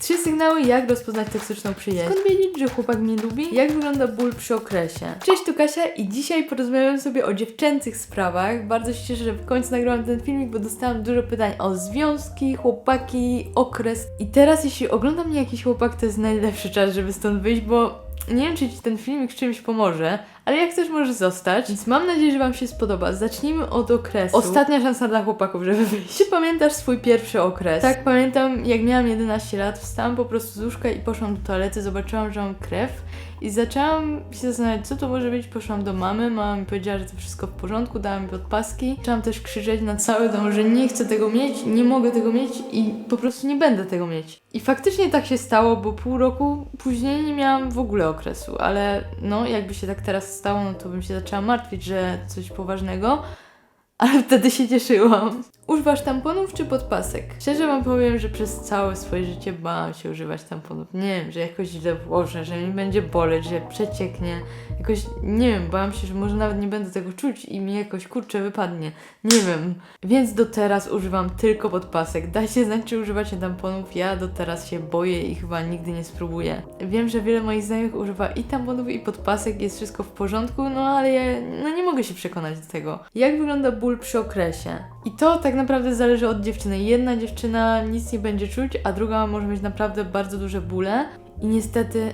Trzy sygnały, jak rozpoznać toksyczną przyjaźń. Skąd wiedzieć, że chłopak mnie lubi? Jak wygląda ból przy okresie? Cześć, tu Kasia i dzisiaj porozmawiamy sobie o dziewczęcych sprawach. Bardzo się cieszę, że w końcu nagrałam ten filmik, bo dostałam dużo pytań o związki, chłopaki, okres. I teraz, jeśli ogląda mnie jakiś chłopak, to jest najlepszy czas, żeby stąd wyjść, bo nie wiem, czy Ci ten filmik czymś pomoże, ale jak chcesz, możesz zostać. Więc mam nadzieję, że Wam się spodoba. Zacznijmy od okresu. Ostatnia szansa dla chłopaków, żeby wyjść. Czy pamiętasz swój pierwszy okres? Tak, pamiętam, jak miałam 11 lat, wstałam po prostu z łóżka i poszłam do toalety, zobaczyłam, że mam krew i zaczęłam się zastanawiać, co to może być. Poszłam do mamy, mama mi powiedziała, że to wszystko w porządku, dała mi podpaski. Zaczęłam też krzyczeć na cały dom, że nie chcę tego mieć, nie mogę tego mieć i po prostu nie będę tego mieć. I faktycznie tak się stało, bo pół roku później nie miałam w ogóle okresu, ale no, jakby się tak teraz stało, no to bym się zaczęła martwić, że coś poważnego. Ale wtedy się cieszyłam. Używasz tamponów czy podpasek? Szczerze wam powiem, że przez całe swoje życie bałam się używać tamponów. Nie wiem, że jakoś źle włożę, że mi będzie boleć, że przecieknie. Jakoś, nie wiem, bałam się, że może nawet nie będę tego czuć i mi jakoś kurczę wypadnie. Nie wiem. Więc do teraz używam tylko podpasek. Dajcie znać, czy używacie tamponów. Ja do teraz się boję i chyba nigdy nie spróbuję. Wiem, że wiele moich znajomych używa i tamponów, i podpasek, jest wszystko w porządku, no ale ja no, nie mogę się przekonać do tego. Jak wygląda ból przy okresie? I to tak naprawdę zależy od dziewczyny. Jedna dziewczyna nic nie będzie czuć, a druga może mieć naprawdę bardzo duże bóle. I niestety.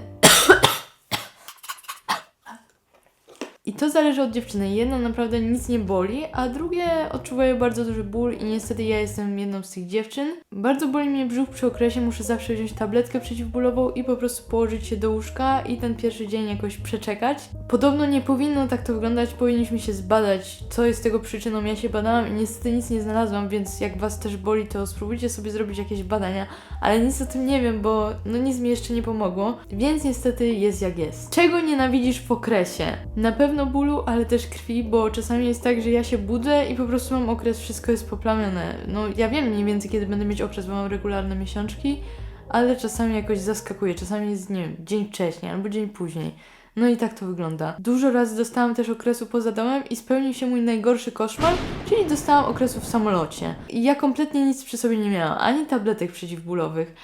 I to zależy od dziewczyny. Jedna naprawdę nic nie boli, a drugie odczuwają bardzo duży ból i niestety ja jestem jedną z tych dziewczyn. Bardzo boli mnie brzuch przy okresie, muszę zawsze wziąć tabletkę przeciwbólową i po prostu położyć się do łóżka i ten pierwszy dzień jakoś przeczekać. Podobno nie powinno tak to wyglądać, powinniśmy się zbadać, co jest tego przyczyną. Ja się badałam i niestety nic nie znalazłam, więc jak Was też boli, to spróbujcie sobie zrobić jakieś badania, ale nic o tym nie wiem, bo no nic mi jeszcze nie pomogło, więc niestety jest jak jest. Czego nienawidzisz w okresie? Na pewno bólu, ale też krwi, bo czasami jest tak, że ja się budzę i po prostu mam okres, wszystko jest poplamione. No ja wiem mniej więcej, kiedy będę mieć okres, bo mam regularne miesiączki, ale czasami jakoś zaskakuje, czasami jest, nie wiem, dzień wcześniej albo dzień później. No i tak to wygląda. Dużo razy dostałam też okresu poza domem i spełnił się mój najgorszy koszmar, czyli dostałam okresu w samolocie. I ja kompletnie nic przy sobie nie miałam, ani tabletek przeciwbólowych,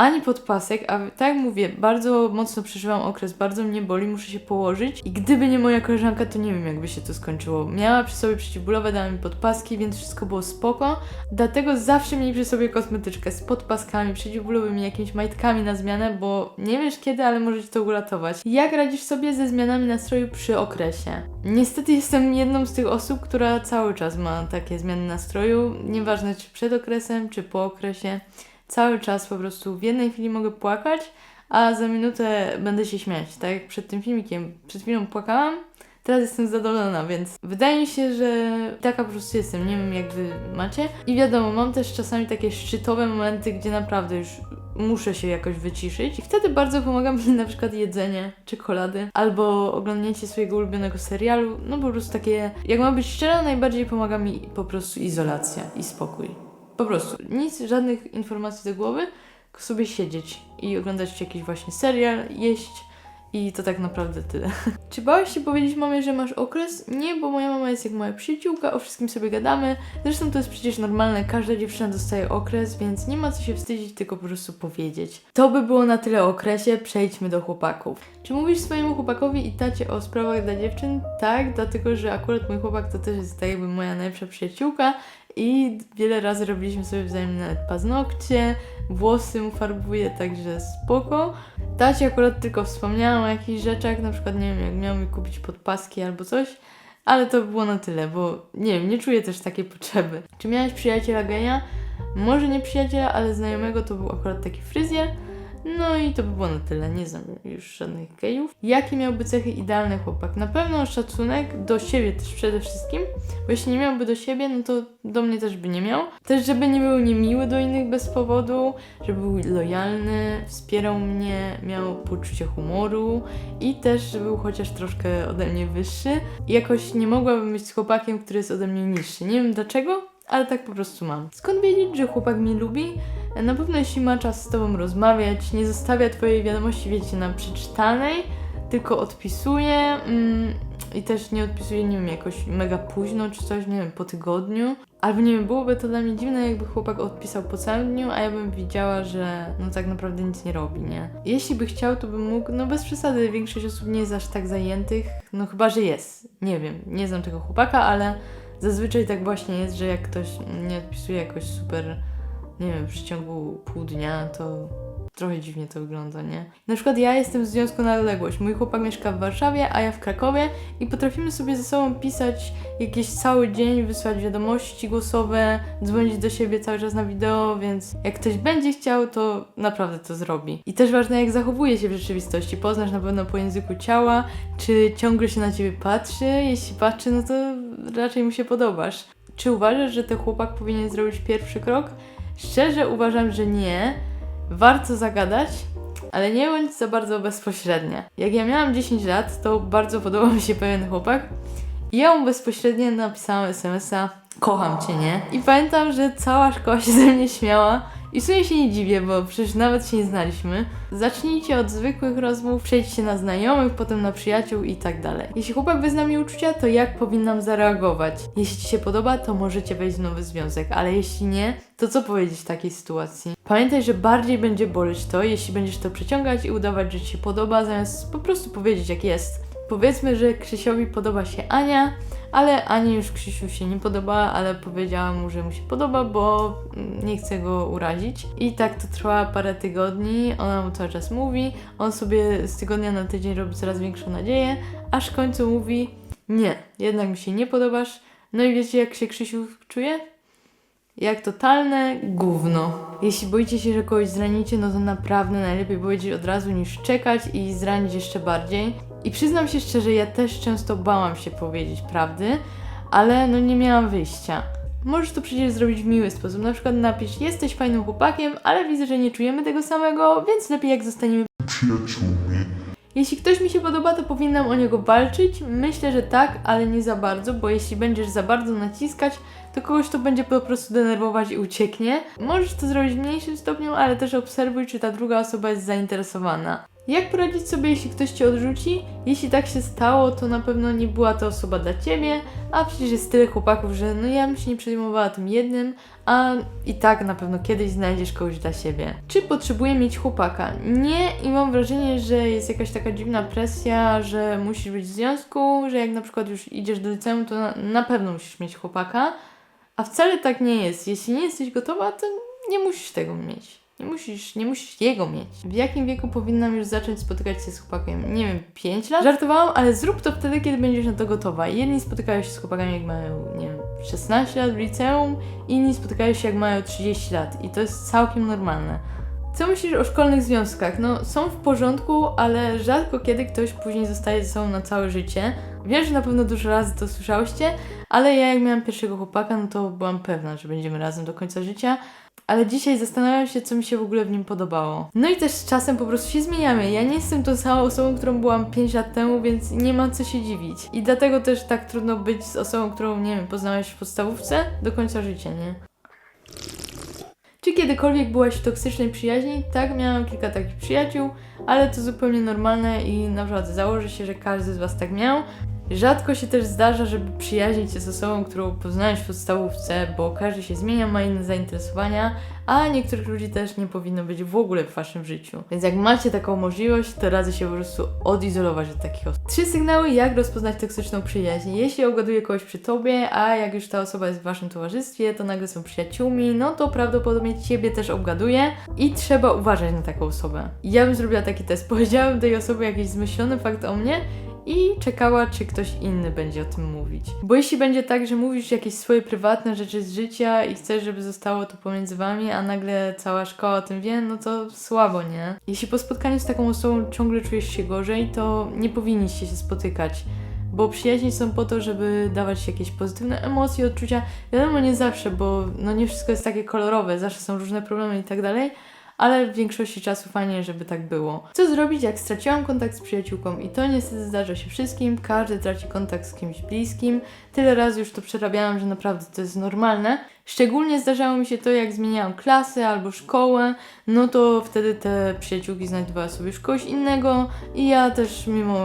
ani podpasek, a tak jak mówię, bardzo mocno przeżyłam okres, bardzo mnie boli, muszę się położyć i gdyby nie moja koleżanka, to nie wiem jakby się to skończyło. Miała przy sobie przeciwbólowe, dała mi podpaski, więc wszystko było spoko, dlatego zawsze mieli przy sobie kosmetyczkę z podpaskami, przeciwbólowymi, jakimiś majtkami na zmianę, bo nie wiesz kiedy, ale może Ci to uratować. Jak radzisz sobie ze zmianami nastroju przy okresie? Niestety jestem jedną z tych osób, która cały czas ma takie zmiany nastroju, nieważne czy przed okresem, czy po okresie cały czas po prostu w jednej chwili mogę płakać, a za minutę będę się śmiać. Tak jak przed tym filmikiem. Przed chwilą płakałam, teraz jestem zadowolona, więc wydaje mi się, że taka po prostu jestem. Nie wiem, jak wy macie. I wiadomo, mam też czasami takie szczytowe momenty, gdzie naprawdę już muszę się jakoś wyciszyć. I wtedy bardzo pomaga mi na przykład jedzenie, czekolady, albo oglądnięcie swojego ulubionego serialu. No po prostu takie, jak mam być szczera, najbardziej pomaga mi po prostu izolacja i spokój. Po prostu nic, żadnych informacji do głowy, tylko sobie siedzieć i oglądać jakiś właśnie serial, jeść i to tak naprawdę tyle. Czy bałeś się powiedzieć mamie, że masz okres? Nie, bo moja mama jest jak moja przyjaciółka, o wszystkim sobie gadamy. Zresztą to jest przecież normalne, każda dziewczyna dostaje okres, więc nie ma co się wstydzić, tylko po prostu powiedzieć. To by było na tyle o okresie, przejdźmy do chłopaków. Czy mówisz swojemu chłopakowi i tacie o sprawach dla dziewczyn? Tak, dlatego że akurat mój chłopak to też jest tak jakby moja najlepsza przyjaciółka i wiele razy robiliśmy sobie wzajemnie nawet paznokcie, włosy mu farbuję, także spoko. Tacie akurat tylko wspomniałam o jakichś rzeczach, na przykład nie wiem, jak miał mi kupić podpaski albo coś, ale to było na tyle, bo nie wiem, nie czuję też takiej potrzeby. Czy miałeś przyjaciela geja? Może nie przyjaciela, ale znajomego to był akurat taki fryzjer. No i to by było na tyle, nie znam już żadnych gejów. Jakie miałby cechy idealny chłopak? Na pewno szacunek do siebie też przede wszystkim, bo jeśli nie miałby do siebie, no to do mnie też by nie miał. Też, żeby nie był niemiły do innych bez powodu, żeby był lojalny, wspierał mnie, miał poczucie humoru i też, żeby był chociaż troszkę ode mnie wyższy. Jakoś nie mogłabym być z chłopakiem, który jest ode mnie niższy. Nie wiem dlaczego, ale tak po prostu mam. Skąd wiedzieć, że chłopak mnie lubi? Na pewno jeśli ma czas z tobą rozmawiać, nie zostawia twojej wiadomości, wiecie, na przeczytanej, tylko odpisuje. Mm, i też nie odpisuje, nie wiem, jakoś mega późno czy coś, nie wiem, po tygodniu. Albo nie wiem, byłoby to dla mnie dziwne, jakby chłopak odpisał po całym dniu, a ja bym widziała, że no tak naprawdę nic nie robi, nie? Jeśli by chciał, to by mógł, no bez przesady, większość osób nie jest aż tak zajętych, no chyba, że jest. Nie wiem, nie znam tego chłopaka, ale zazwyczaj tak właśnie jest, że jak ktoś nie odpisuje jakoś super, nie wiem, w przeciągu pół dnia, to trochę dziwnie to wygląda, nie? Na przykład ja jestem w związku na odległość. Mój chłopak mieszka w Warszawie, a ja w Krakowie i potrafimy sobie ze sobą pisać jakiś cały dzień, wysłać wiadomości głosowe, dzwonić do siebie cały czas na wideo, więc jak ktoś będzie chciał, to naprawdę to zrobi. I też ważne, jak zachowuje się w rzeczywistości. Poznasz na pewno po języku ciała, czy ciągle się na ciebie patrzy. Jeśli patrzy, no to raczej mu się podobasz. Czy uważasz, że ten chłopak powinien zrobić pierwszy krok? Szczerze uważam, że nie. Warto zagadać, ale nie bądź za bardzo bezpośrednia. Jak ja miałam 10 lat, to bardzo podobał mi się pewien chłopak i ja mu bezpośrednio napisałam SMS-a kocham cię, nie? I pamiętam, że cała szkoła się ze mnie śmiała i w sumie się nie dziwię, bo przecież nawet się nie znaliśmy. Zacznijcie od zwykłych rozmów, przejdźcie na znajomych, potem na przyjaciół i tak dalej. Jeśli chłopak wyzna mi uczucia, to jak powinnam zareagować? Jeśli ci się podoba, to możecie wejść w nowy związek, ale jeśli nie, to co powiedzieć w takiej sytuacji? Pamiętaj, że bardziej będzie boleć to, jeśli będziesz to przeciągać i udawać, że ci się podoba, zamiast po prostu powiedzieć jak jest. Powiedzmy, że Krzysiowi podoba się Ania, ale Ani już Krzysiu się nie podoba, ale powiedziała mu, że mu się podoba, bo nie chce go urazić. I tak to trwa parę tygodni, ona mu cały czas mówi, on sobie z tygodnia na tydzień robi coraz większą nadzieję, aż w końcu mówi nie, jednak mi się nie podobasz. No i wiecie jak się Krzysiu czuje? Jak totalne gówno. Jeśli boicie się, że kogoś zranicie, no to naprawdę najlepiej powiedzieć od razu niż czekać i zranić jeszcze bardziej. I przyznam się szczerze, ja też często bałam się powiedzieć prawdy, ale no nie miałam wyjścia. Możesz to przecież zrobić w miły sposób, na przykład napisz jesteś fajnym chłopakiem, ale widzę, że nie czujemy tego samego, więc lepiej jak zostaniemy przyjaciółmi. jeśli ktoś mi się podoba, to powinnam o niego walczyć? Myślę, że tak, ale nie za bardzo, bo jeśli będziesz za bardzo naciskać, to kogoś to będzie po prostu denerwować i ucieknie. Możesz to zrobić w mniejszym stopniu, ale też obserwuj, czy ta druga osoba jest zainteresowana. Jak poradzić sobie, jeśli ktoś cię odrzuci? Jeśli tak się stało, to na pewno nie była to osoba dla ciebie, a przecież jest tyle chłopaków, że no ja bym się nie przejmowała tym jednym, a i tak na pewno kiedyś znajdziesz kogoś dla siebie. Czy potrzebuję mieć chłopaka? Nie i mam wrażenie, że jest jakaś taka dziwna presja, że musisz być w związku, że jak na przykład już idziesz do liceum, to na, na pewno musisz mieć chłopaka, a wcale tak nie jest. Jeśli nie jesteś gotowa, to nie musisz tego mieć. Nie musisz, nie musisz jego mieć. W jakim wieku powinnam już zacząć spotykać się z chłopakiem? Nie wiem, 5 lat? Żartowałam, ale zrób to wtedy, kiedy będziesz na to gotowa. Jedni spotykają się z chłopakami, jak mają, nie wiem, 16 lat w liceum, inni spotykają się, jak mają 30 lat. I to jest całkiem normalne. Co myślisz o szkolnych związkach? No, są w porządku, ale rzadko kiedy ktoś później zostaje ze sobą na całe życie. Wiem, że na pewno dużo razy to słyszałyście, ale ja jak miałam pierwszego chłopaka, no to byłam pewna, że będziemy razem do końca życia. Ale dzisiaj zastanawiam się, co mi się w ogóle w nim podobało. No i też z czasem po prostu się zmieniamy. Ja nie jestem tą samą osobą, którą byłam 5 lat temu, więc nie ma co się dziwić. I dlatego też tak trudno być z osobą, którą, nie wiem, poznałeś w podstawówce do końca życia, nie? Czy kiedykolwiek byłaś w toksycznej przyjaźni? Tak, miałam kilka takich przyjaciół, ale to zupełnie normalne i naprawdę założę się, że każdy z Was tak miał. Rzadko się też zdarza, żeby przyjaźnić się z osobą, którą poznałeś w podstawówce, bo każdy się zmienia, ma inne zainteresowania, a niektórych ludzi też nie powinno być w ogóle w Waszym życiu. Więc jak macie taką możliwość, to radzę się po prostu odizolować od takich osób. Trzy sygnały, jak rozpoznać toksyczną przyjaźń. Jeśli ogaduje kogoś przy Tobie, a jak już ta osoba jest w Waszym towarzystwie, to nagle są przyjaciółmi, no to prawdopodobnie Ciebie też obgaduje i trzeba uważać na taką osobę. Ja bym zrobiła taki test. Powiedziałabym tej osobie jakiś zmyślony fakt o mnie i czekała, czy ktoś inny będzie o tym mówić. Bo jeśli będzie tak, że mówisz jakieś swoje prywatne rzeczy z życia i chcesz, żeby zostało to pomiędzy wami, a nagle cała szkoła o tym wie, no to słabo, nie? Jeśli po spotkaniu z taką osobą ciągle czujesz się gorzej, to nie powinniście się spotykać. Bo przyjaźnie są po to, żeby dawać jakieś pozytywne emocje, odczucia. Wiadomo, nie zawsze, bo no nie wszystko jest takie kolorowe, zawsze są różne problemy i tak dalej, ale w większości czasu fajnie, żeby tak było. Co zrobić, jak straciłam kontakt z przyjaciółką? I to niestety zdarza się wszystkim, każdy traci kontakt z kimś bliskim. Tyle razy już to przerabiałam, że naprawdę to jest normalne. Szczególnie zdarzało mi się to, jak zmieniałam klasę albo szkołę, no to wtedy te przyjaciółki znajdowały sobie już kogoś innego i ja też mimo,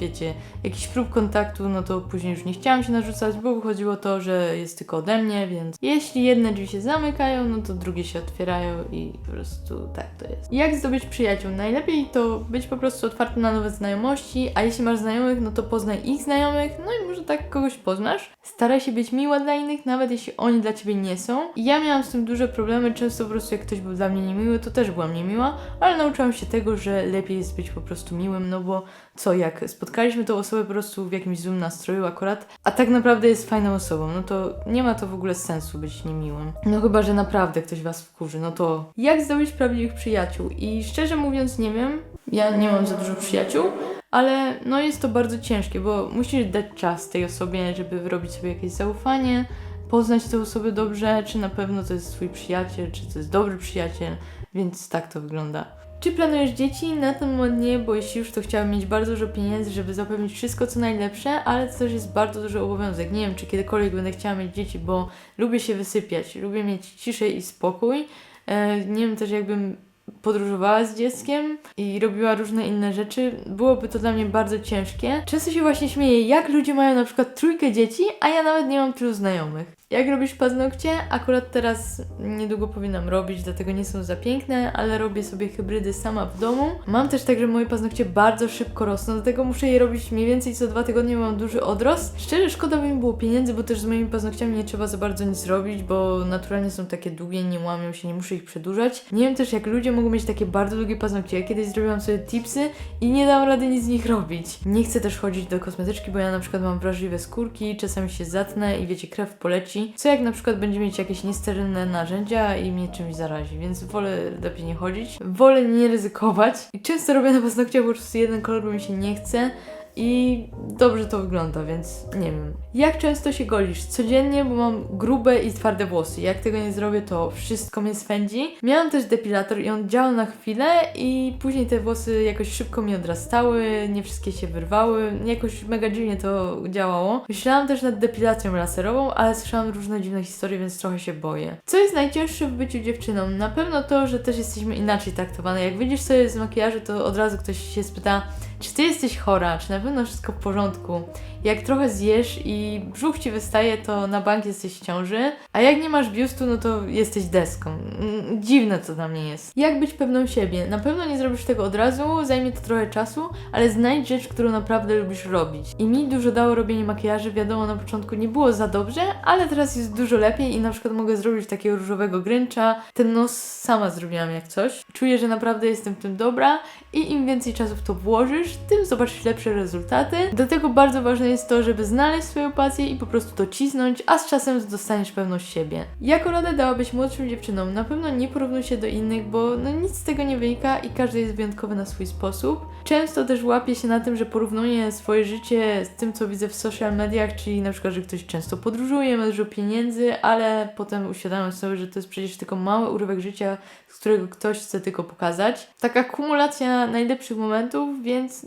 wiecie, jakichś prób kontaktu, no to później już nie chciałam się narzucać, bo wychodziło to, że jest tylko ode mnie, więc jeśli jedne drzwi się zamykają, no to drugie się otwierają i po prostu tak to jest. Jak zdobyć przyjaciół? Najlepiej to być po prostu otwarty na nowe znajomości, a jeśli masz znajomych, no to poznaj ich znajomych, no i może tak kogoś poznasz. Staraj się być miła dla innych, nawet jeśli oni dla ciebie nie są. I ja miałam z tym duże problemy, często po prostu jak ktoś był dla mnie niemiły, to też byłam niemiła, ale nauczyłam się tego, że lepiej jest być po prostu miłym, no bo co, jak spotkaliśmy tą osobę po prostu w jakimś złym nastroju akurat, a tak naprawdę jest fajną osobą, no to nie ma to w ogóle sensu być niemiłym. No chyba, że naprawdę ktoś was wkurzy, no to jak zdobyć prawdziwych przyjaciół? I szczerze mówiąc nie wiem, ja nie mam za dużo przyjaciół, ale no jest to bardzo ciężkie, bo musisz dać czas tej osobie, żeby wyrobić sobie jakieś zaufanie, poznać tę osobę dobrze, czy na pewno to jest twój przyjaciel, czy to jest dobry przyjaciel, więc tak to wygląda. Czy planujesz dzieci? Na ten moment nie, bo jeśli już to chciałabym mieć bardzo dużo pieniędzy, żeby zapewnić wszystko co najlepsze, ale to też jest bardzo duży obowiązek. Nie wiem, czy kiedykolwiek będę chciała mieć dzieci, bo lubię się wysypiać, lubię mieć ciszę i spokój. E, nie wiem też jakbym podróżowała z dzieckiem i robiła różne inne rzeczy, byłoby to dla mnie bardzo ciężkie. Często się właśnie śmieję, jak ludzie mają na przykład trójkę dzieci, a ja nawet nie mam tylu znajomych. Jak robisz paznokcie? Akurat teraz niedługo powinnam robić, dlatego nie są za piękne, ale robię sobie hybrydy sama w domu. Mam też tak, że moje paznokcie bardzo szybko rosną, dlatego muszę je robić mniej więcej co dwa tygodnie, mam duży odrost. Szczerze, szkoda by mi było pieniędzy, bo też z moimi paznokciami nie trzeba za bardzo nic robić, bo naturalnie są takie długie, nie łamią się, nie muszę ich przedłużać. Nie wiem też, jak ludzie mogą mieć takie bardzo długie paznokcie. Ja kiedyś zrobiłam sobie tipsy i nie dam rady nic z nich robić. Nie chcę też chodzić do kosmetyczki, bo ja na przykład mam wrażliwe skórki, czasami się zatnę i wiecie, krew poleci. Co jak na przykład będzie mieć jakieś niesterylne narzędzia i mnie czymś zarazi, więc wolę lepiej nie chodzić. Wolę nie ryzykować. I często robię na paznokciach po prostu jeden kolor, bo mi się nie chce. I dobrze to wygląda, więc nie wiem. Jak często się golisz? Codziennie, bo mam grube i twarde włosy. Jak tego nie zrobię, to wszystko mnie swędzi. Miałam też depilator i on działał na chwilę i później te włosy jakoś szybko mi odrastały, nie wszystkie się wyrwały. Jakoś mega dziwnie to działało. Myślałam też nad depilacją laserową, ale słyszałam różne dziwne historie, więc trochę się boję. Co jest najcięższe w byciu dziewczyną? Na pewno to, że też jesteśmy inaczej traktowane. Jak wyjdziesz sobie z makijażu, to od razu ktoś się spyta, czy ty jesteś chora, czy na pewno wszystko w porządku. Jak trochę zjesz i brzuch ci wystaje, to na bank jesteś w ciąży, a jak nie masz biustu, no to jesteś deską. Mm, Dziwne to dla mnie jest. Jak być pewną siebie? Na pewno nie zrobisz tego od razu, zajmie to trochę czasu, ale znajdź rzecz, którą naprawdę lubisz robić. I mi dużo dało robienie makijaży, wiadomo, na początku nie było za dobrze, ale teraz jest dużo lepiej i na przykład mogę zrobić takiego różowego gręcza. Ten nos sama zrobiłam jak coś. Czuję, że naprawdę jestem w tym dobra i im więcej czasu w to włożysz, tym zobaczysz lepsze rezultaty. Dlatego bardzo ważne jest to, żeby znaleźć swoją pasję i po prostu to cisnąć, a z czasem dostaniesz pewność siebie. Jaką radę dałabyś młodszym dziewczynom? Na pewno nie porównuj się do innych, bo no nic z tego nie wynika i każdy jest wyjątkowy na swój sposób. Często też łapię się na tym, że porównuję swoje życie z tym, co widzę w social mediach, czyli na przykład, że ktoś często podróżuje, ma dużo pieniędzy, ale potem uświadamiam sobie, że to jest przecież tylko mały urywek życia, z którego ktoś chce tylko pokazać. Taka kumulacja najlepszych momentów, więc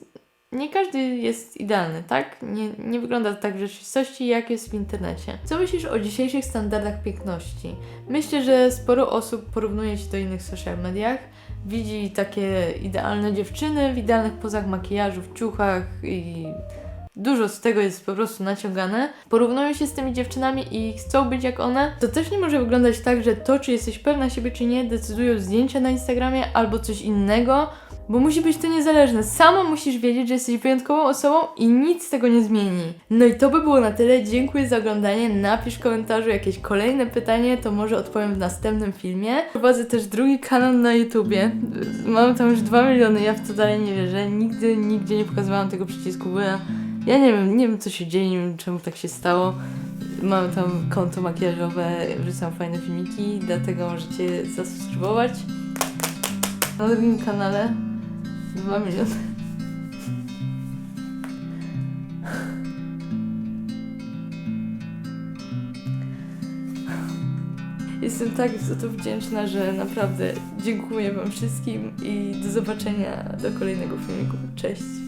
nie każdy jest idealny, tak? Nie, nie wygląda tak w rzeczywistości, jak jest w internecie. Co myślisz o dzisiejszych standardach piękności? Myślę, że sporo osób porównuje się do innych social mediach. Widzi takie idealne dziewczyny w idealnych pozach makijażu, w ciuchach i dużo z tego jest po prostu naciągane. Porównują się z tymi dziewczynami i chcą być jak one. To też nie może wyglądać tak, że to, czy jesteś pewna siebie, czy nie, decydują zdjęcia na Instagramie albo coś innego. Bo musi być to niezależne. Sama musisz wiedzieć, że jesteś wyjątkową osobą i nic tego nie zmieni. No i to by było na tyle. Dziękuję za oglądanie. Napisz w komentarzu jakieś kolejne pytanie, to może odpowiem w następnym filmie. Prowadzę też drugi kanał na YouTubie. Mam tam już 2 miliony, ja w to dalej nie wierzę. Nigdy, nigdzie nie pokazywałam tego przycisku, bo ja, ja nie wiem, nie wiem co się dzieje, nie wiem czemu tak się stało. Mam tam konto makijażowe, wrzucam fajne filmiki, dlatego możecie zasubskrybować. Na drugim kanale 2 miliony. Jestem tak za to wdzięczna, że naprawdę dziękuję Wam wszystkim i do zobaczenia do kolejnego filmiku. Cześć.